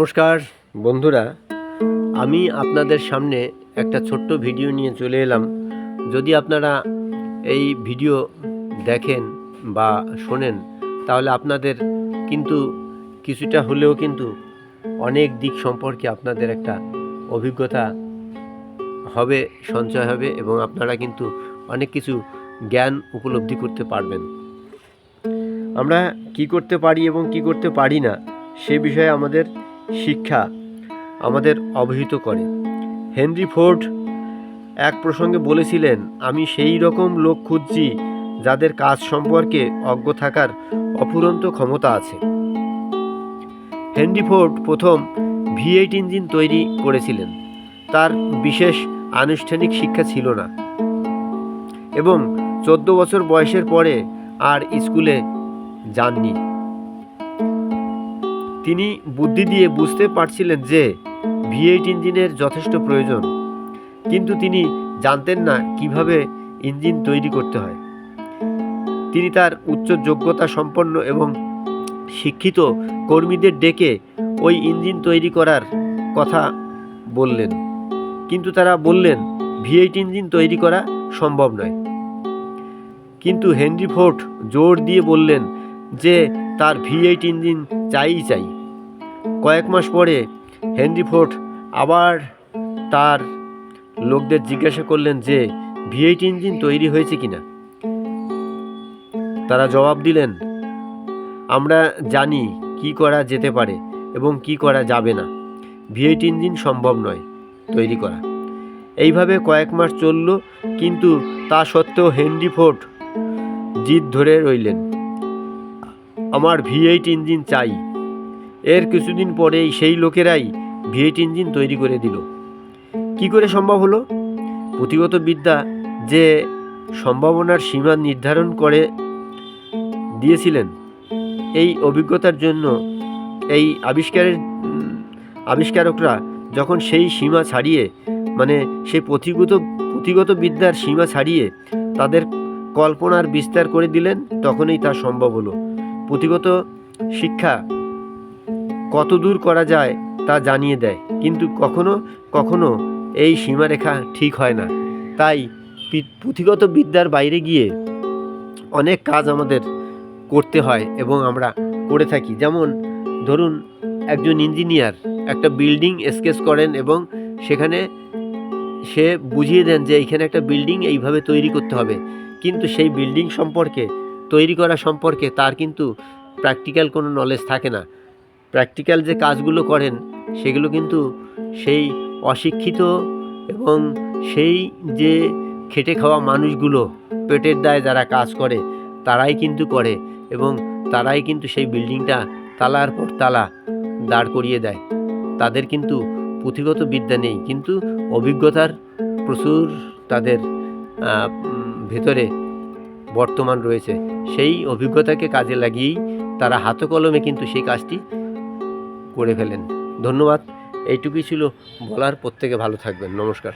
নমস্কার, বন্ধুরা। আমি আপনাদের সামনে একটা ছোট্ট ভিডিও নিয়ে চলে এলাম। যদি আপনারা এই ভিডিও দেখেন বা শোনেন, তাহলে আপনাদের কিন্তু কিছুটা হলেও কিন্তু অনেক দিক সম্পর্কে আপনাদের একটা অভিজ্ঞতা হবে, সঞ্চয় হবে এবং আপনারা কিন্তু অনেক কিছু জ্ঞান উপলব্ধি করতে পারবেন। আমরা কি করতে পারি এবং কি করতে পারি না, সে বিষয়ে আমাদের শিক্ষা আমাদের অবহিত করে। হেনরি ফোর্ড এক প্রসঙ্গে বলেছিলেন, আমি সেই রকম লোক খুঁজছি যাদের কাজ সম্পর্কে অজ্ঞ থাকার অফুরন্ত ক্ষমতা আছে। হেনরি ফোর্ড প্রথম ভি এইট ইঞ্জিন তৈরি করেছিলেন। তার বিশেষ আনুষ্ঠানিক শিক্ষা ছিল না এবং চোদ্দ বছর বয়সের পরে আর স্কুলে যাননি। তিনি বুদ্ধি দিয়ে বুঝতে পারছিলেন যে ভি এইট ইঞ্জিনের যথেষ্ট প্রয়োজন। কিন্তু তিনি জানতেন না কীভাবে ইঞ্জিন তৈরি করতে হয়। তিনি তার উচ্চ যোগ্যতা সম্পন্ন এবং শিক্ষিত কর্মীদের ডেকে ওই ইঞ্জিন তৈরি করার কথা বললেন। কিন্তু তারা বললেন ভি এইট ইঞ্জিন তৈরি করা সম্ভব নয়। কিন্তু হেনরি ফোর্ট জোর দিয়ে বললেন যে তার ভি এইট ইঞ্জিন চাইই চাই কয়েক মাস পরে হেনরি ফোর্ড আবার তার লোকদের জিজ্ঞাসা করলেন যে, ভি এইট ইঞ্জিন তৈরি হয়েছে কিনা? তারা জবাব দিলেন, আমরা জানি কি করা যেতে পারে এবং কি করা যাবে না। ভি এইট ইঞ্জিন সম্ভব নয় তৈরি করা। এইভাবে কয়েক মাস চলল, কিন্তু তা সত্ত্বেও হেনরি ফোর্ড জিদ ধরে রইলেন, আমার ভি এইট ইঞ্জিন চাই। এর কিছুদিন পরেই সেই লোকেরাই ভি এইট ইঞ্জিন তৈরি করে দিল। কি করে সম্ভব হলো? পুঁথিগত বিদ্যা যে সম্ভাবনার সীমা নির্ধারণ করে দিয়েছিলেন, এই অভিজ্ঞতার জন্য এই আবিষ্কারের, আবিষ্কারকরা যখন সেই সীমা ছাড়িয়ে মানে সেই পুঁথিগত পুঁথিগত বিদ্যার সীমা ছাড়িয়ে তাদের কল্পনার বিস্তার করে দিলেন, তখনই তা সম্ভব হলো। পুঁথিগত শিক্ষা কত দূর করা যায় তা জানিয়ে দেয়। কিন্তু কখনো কখনো এই সীমারেখা ঠিক হয় না। তাই পুঁথিগত বিদ্যার বাইরে গিয়ে অনেক কাজ আমাদের করতে হয় এবং আমরা করে থাকি। যেমন, ধরুন, একজন ইঞ্জিনিয়ার একটা বিল্ডিং স্কেচ করেন এবং সেখানে সে বুঝিয়ে দেন যে এইখানে একটা বিল্ডিং এইভাবে তৈরি করতে হবে। কিন্তু সেই বিল্ডিং সম্পর্কে, তৈরি করা সম্পর্কে তার কিন্তু প্র্যাকটিক্যাল কোনো নলেজ থাকে না। প্র্যাকটিক্যাল যে কাজগুলো করেন, সেগুলো কিন্তু সেই অশিক্ষিত এবং সেই যে খেটে খাওয়া মানুষগুলো পেটের দায়ে যারা কাজ করে, তারাই কিন্তু করে এবং তারাই কিন্তু সেই বিল্ডিংটা তালার পর তালা দাঁড় করিয়ে দেয়। তাদের কিন্তু পুঁথিগত বিদ্যা নেই, কিন্তু অভিজ্ঞতার প্রচুর তাদের ভেতরে বর্তমান রয়েছে। সেই অভিজ্ঞতাকে কাজে লাগিয়েই তারা হাতকলমে কিন্তু সেই কাজটি করে ফেলেন। ধন্যবাদ। এইটুকুই ছিল বলার। প্রত্যেকে ভালো থাকবেন। নমস্কার।